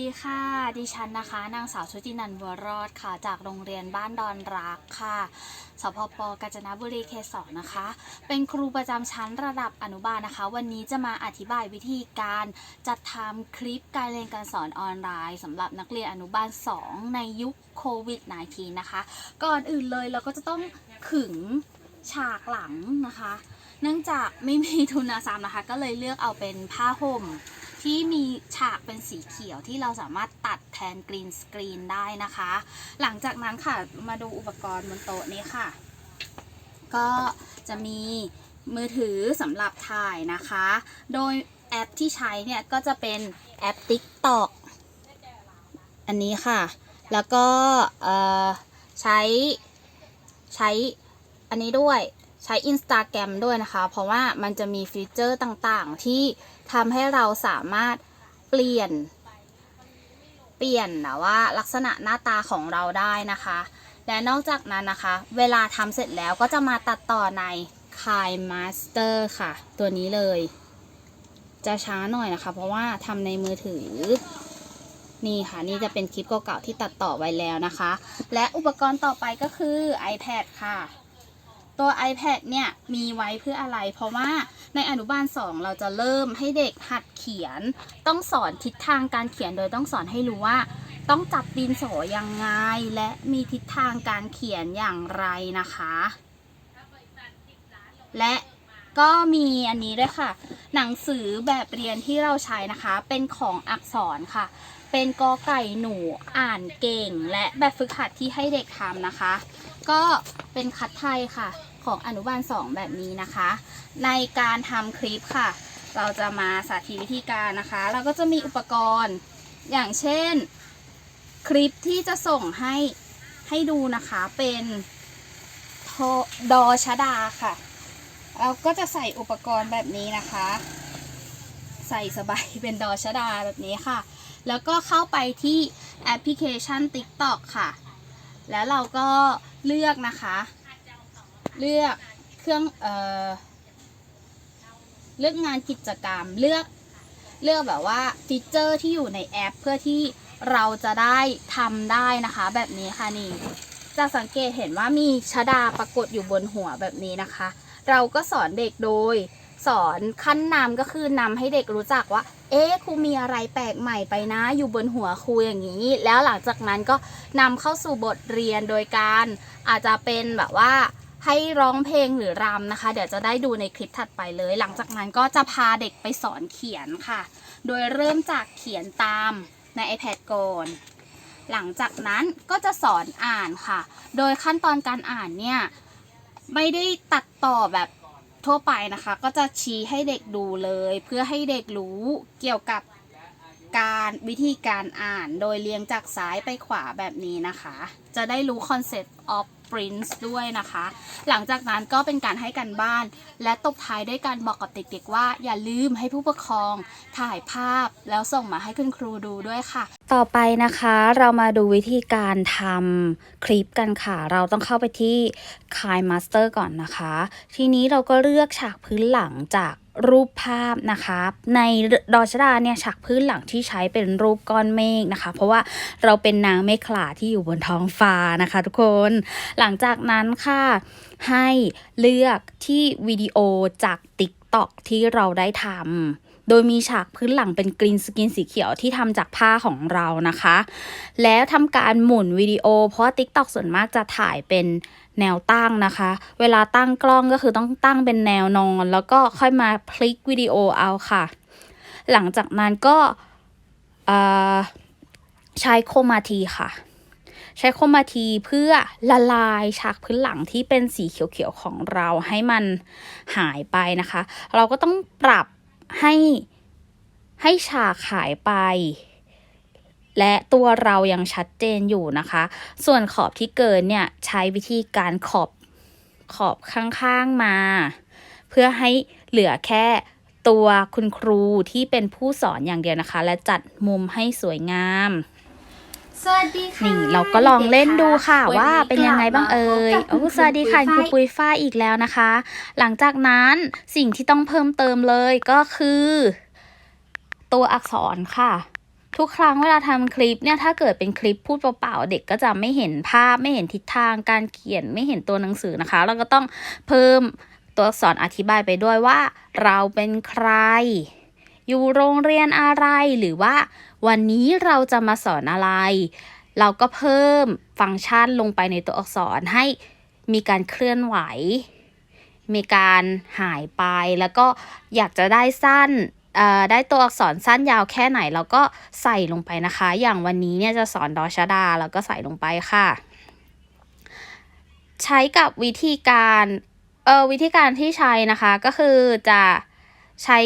ดีค่ะ ดิฉันนะคะ นางสาวชุตินันท์บัวรอดค่ะ จากโรงเรียนบ้านดอนรักค่ะ สพปกาญจนบุรีเขตสองนะคะ เป็นครูประจำชั้นระดับอนุบาลนะคะ วันนี้จะมาอธิบายวิธีการจัดทำคลิปการเรียนการสอนออนไลน์สำหรับนักเรียนอนุบาล 2 ในยุคโควิด -19 นะคะ ก่อนอื่นเลยเราก็จะต้องขึงฉากหลังนะคะ เนื่องจากไม่มีทุนทรัพย์นะคะ ก็เลยเลือกเอาเป็นผ้าห่ม ที่มีฉากเป็นสีเขียวที่เราสามารถตัดแทนกรีนสกรีนได้นะคะ หลังจากนั้นค่ะมาดูอุปกรณ์บนโต๊ะนี้ค่ะ ก็จะมีมือถือสำหรับถ่ายนะคะ โดยแอปที่ใช้เนี่ยก็จะเป็นแอป TikTok อันนี้ค่ะ แล้วก็ใช้ใช้อันนี้ด้วย ใช้ Instagram ด้วยนะคะ เพราะว่ามันจะมีฟีเจอร์ต่างๆ ที่ทำให้เราสามารถเปลี่ยน เปลี่ยนนะว่าลักษณะหน้าตาของเราได้นะคะ และนอกจากนั้นนะคะ เวลาทำเสร็จแล้วก็จะมาตัดต่อใน k i Master ค่ะ ตัวนี้เลย จะช้าหน่อยนะคะ เพราะว่าทำในมือถือนี่ค่ะ นี่จะเป็นคลิปเก่าๆที่ตัดต่อไว้แล้วนะคะ และอุปกรณ์ต่อไปก็คือ iPad ค่ะ ตัว iPad เนี่ยมีไว้เพื่ออะไร เพราะว่าในอนุบาล 2 เราจะเริ่มให้เด็กหัดเขียน ต้องสอนทิศทางการเขียนโดยต้องสอนให้รู้ว่า ต้องจับดินสอยังไง และมีทิศทางการเขียนอย่างไรนะคะ และก็มีอันนี้ด้วยค่ะ หนังสือแบบเรียนที่เราใช้นะคะ เป็นของอักษรค่ะ เป็นกอไก่หนูอ่านเก่ง และแบบฝึกหัดที่ให้เด็กทำนะคะ ก็เป็นคัดไทยค่ะ ของอนุบาล 2 แบบนี้นะคะ ในการทำคลิปค่ะ เราจะมาสาธิตวิธีการนะคะ เราก็จะมีอุปกรณ์อย่างเช่น คลิปที่จะส่งให้ให้ดูนะคะเป็นโดอชดาค่ะ เราก็จะใส่อุปกรณ์แบบนี้นะคะ ใส่สบายเป็นดอชดาแบบนี้ค่ะ แล้วก็เข้าไปที่แอปพลิเคชัน TikTok ค่ะ แล้วเราก็ เลือกนะคะ เลือกเครื่องเอ่อเลือกงานกิจกรรมเลือกเลือกแบบว่าฟีเจอร์ที่อยู่ในแอป เพื่อที่เราจะได้ทำได้นะคะ แบบนี้ค่ะนี่จะสังเกตเห็นว่ามีชดาปรากฏอยู่บนหัวแบบนี้นะคะ เราก็สอนเด็กโดย สอนขั้นนำก็คือนำให้เด็กรู้จักว่า เอ๊ะครูมีอะไรแปลกใหม่ไปนะ อยู่บนหัวครูอย่างนี้ แล้วหลังจากนั้นก็นำเข้าสู่บทเรียนโดยการอาจจะเป็นแบบว่าให้ร้องเพลงหรือรำนะคะ เดี๋ยวจะได้ดูในคลิปถัดไปเลย หลังจากนั้นก็จะพาเด็กไปสอนเขียนค่ะ โดยเริ่มจากเขียนตามใน iPad ก่อนหลังจากนั้นก็จะสอนอ่านค่ะ โดยขั้นตอนการอ่านเนี่ย ไม่ได้ตัดต่อแบบ ทั่วไปนะคะ ก็จะชี้ให้เด็กดูเลย เพื่อให้เด็กรู้เกี่ยวกับการวิธีการอ่านโดยเรียงจากซ้ายไปขวาแบบนี้นะคะ จะได้รู้ concept of prints ด้วยนะคะ หลังจากนั้นก็เป็นการให้กันบ้าน และตบท้ายด้วยการบอกกับเด็กๆว่า อย่าลืมให้ผู้ปกครองถ่ายภาพแล้วส่งมาให้คุณครูดูด้วยค่ะ ต่อไปนะคะเรามาดูวิธีการทำคลิปกันค่ะ เราต้องเข้าไปที่ k i Master ก่อนนะคะ ทีนี้เราก็เลือกฉากพื้นหลังจากรูปภาพนะคะ ในดอชดาเนี่ยฉากพื้นหลังที่ใช้เป็นรูปก้อนเมฆนะคะ เพราะว่าเราเป็นนางเมฆขลาที่อยู่บนท้องฟ้านะคะ ทุกคนหลังจากนั้นค่ะ ให้เลือกที่วิดีโอจาก TikTok ที่เราได้ทำ โดยมีฉากพื้นหลังเป็นกรีนสกรีนสีเขียวที่ทำจากผ้าของเรานะคะ แล้วทำการหมุนวิดีโอ เพราะ TikTok ส่วนมากจะถ่ายเป็นแนวตั้งนะคะ เวลาตั้งกล้องก็คือต้องตั้งเป็นแนวนอน แล้วก็ค่อยมาพลิกวิดีโอเอาค่ะ หลังจากนั้นก็ใช้โครมาทีค่ะ ใช้โครมาทีเพื่อละลายฉากพื้นหลังที่เป็นสีเขียวๆของเราให้มันหายไปนะคะ เราก็ต้องปรับ ให้ให้ฉากหายไป และตัวเรายังชัดเจนอยู่นะคะ ส่วนขอบที่เกินเนี่ยใช้วิธีการขอบขอบข้างๆมา เพื่อให้เหลือแค่ตัวคุณครูที่เป็นผู้สอนอย่างเดียวนะคะ และจัดมุมให้สวยงาม สวัสดีค่ะนี่เราก็ลองเล่นดูค่ะด็กๆว่าเป็นยังไงบ้างเอ่ยวันนี้กลับมาพบกับโอ้สวัสดีค่ะคุณครูปุ้ยปุยฝ้ายอีกแล้วนะคะ หลังจากนั้นสิ่งที่ต้องเพิ่มเติมเลยก็คือ ตัวอักษรค่ะ ทุกครั้งเวลาทำคลิปเนี่ยถ้าเกิดเป็นคลิปพูดเปล่าๆเด็กก็จะไม่เห็นภาพไม่เห็นทิศทางการเขียนไม่เห็นตัวหนังสือนะคะ เราก็ต้องเพิ่มตัวอักษรอธิบายไปด้วยว่า เราเป็นใคร อยู่โรงเรียนอะไรหรือว่า วันนี้เราจะมาสอนอะไร เราก็เพิ่มฟังก์ชันลงไปในตัวอักษรให้มีการเคลื่อนไหว มีการหายไปแล้วก็อยากจะได้สั้นได้ตัวอักษรสั้นยาวแค่ไหนเราก็ใส่ลงไปนะคะ อย่างวันนี้เนี่ยจะสอนดอชดาเราก็ใส่ลงไปค่ะ ใช้กับวิธีการเออวิธีการที่ใช้นะคะก็คือจะใช้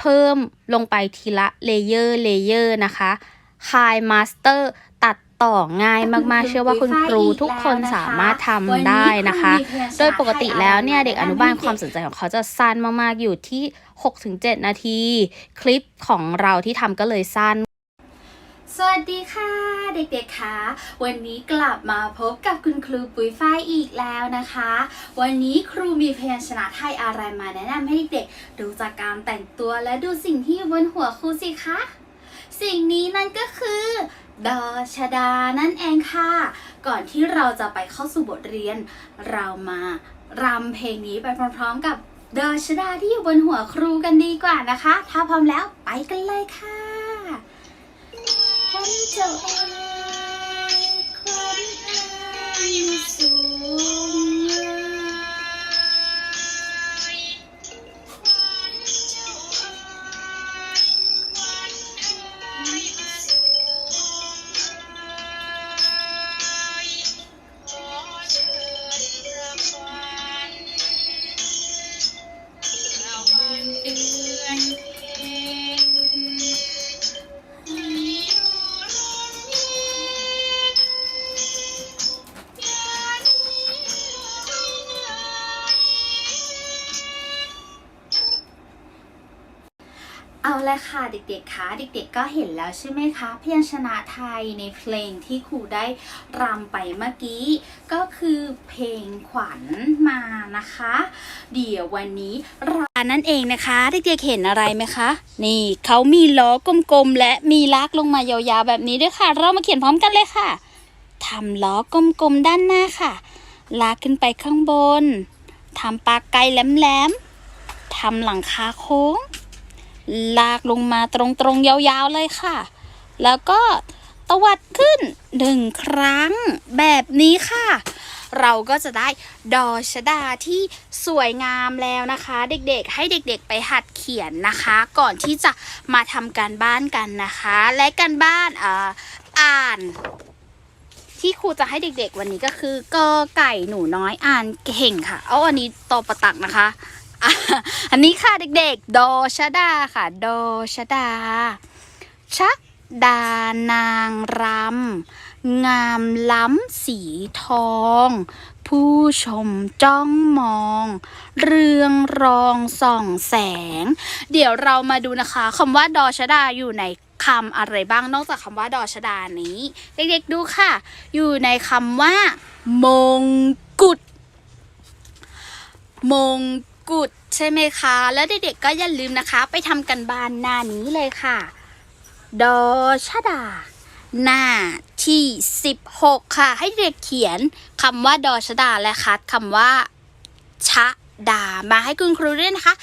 เพิ่มลงไปทีละเลเยอร์เลเยอร์นะคะคายมาสเตอร์ตัดต่อง่ายมากๆ เชื่อว่าคุณครูทุกคนสามารถทำได้นะคะ โดยปกติแล้วเนี่ยเด็กอนุบาลความสนใจของเขาจะสั้นมากๆอยู่ที่ 6-7 นาที คลิปของเราที่ทำก็เลยสั้น สวัสดีค่ะเด็กๆค่ะวันนี้กลับมาพบกับคุณครูปุ๋ยฝ้ายอีกแล้วนะคะ วันนี้ครูมีพยัญชนะไทยอะไรมาแนะนำให้เด็กๆดูจากการแต่งตัวและดูสิ่งที่อยู่บนหัวครูสิคะสิ่งนี้นั่นก็คือดอชดานั่นเองค่ะ ก่อนที่เราจะไปเข้าสู่บทเรียน เรามารำเพลงนี้ไปพร้อมๆกับดอชดาที่อยู่บนหัวครูกันดีกว่านะคะ ถ้าพร้อมแล้วไปกันเลยค่ะ ฉันจะอายควันอายมาสูง ละค่ะเด็กๆคะเด็กๆก็เห็นแล้วใช่ไหมคะพยัญชนะไทยในเพลงที่ครูได้รำไปเมื่อกี้ ก็คือเพลงขวัญมานะคะ เดี๋ยววันนี้เรานนั้นเองนะคะเด็กๆเห็นอะไรไหมคะ นี่เขามีล้อกลมๆและมีลากลงมายาวๆแบบนี้ด้วยค่ะ เรามาเขียนพร้อมกันเลยค่ะทำล้อกลมๆด้านหน้าค่ะ ลากขึ้นไปข้างบนทำปากไกลแหลมๆทำหลังคาโค้ง ลากลงมาตรงๆยาวๆเลยค่ะ แล้วก็ตวัดขึ้นหนึ่งครั้งแบบนี้ค่ะ เราก็จะได้ดอชดาที่สวยงามแล้วนะคะ เด็กๆ ให้เด็กๆไปหัดเขียนนะคะ ก่อนที่จะมาทำการบ้านกันนะคะ และการบ้านอ่าอ่าน ที่ครูจะให้เด็กๆ วันนี้ก็คือกอไก่หนูน้อยอ่านเก่งค่ะ เอาอันนี้ตอประตักนะคะ อันนี้ค่ะเด็กๆ ดอชดาค่ะ ดอชดา ชักดานางรำ งามล้ำสีทอง ผู้ชมจ้องมอง เรืองรองส่องแสง เดี๋ยวเรามาดูนะคะคำว่าดอชดาอยู่ในคำอะไรบ้างนอกจากคำว่าดอชดานี้ เด็กๆดูค่ะ อยู่ในคำว่า มงกุฎมง กุดใช่ไหมคะ แล้วเด็กๆก็อย่าลืมนะคะ ไปทำกันบ้านหน้านี้เลยค่ะ ดอชดา หน้าที่ 16 ค่ะ ให้เด็กเขียนคำว่าดอชดาและคัดคำว่า ชะดา มาให้คุณครูด้วยนะคะ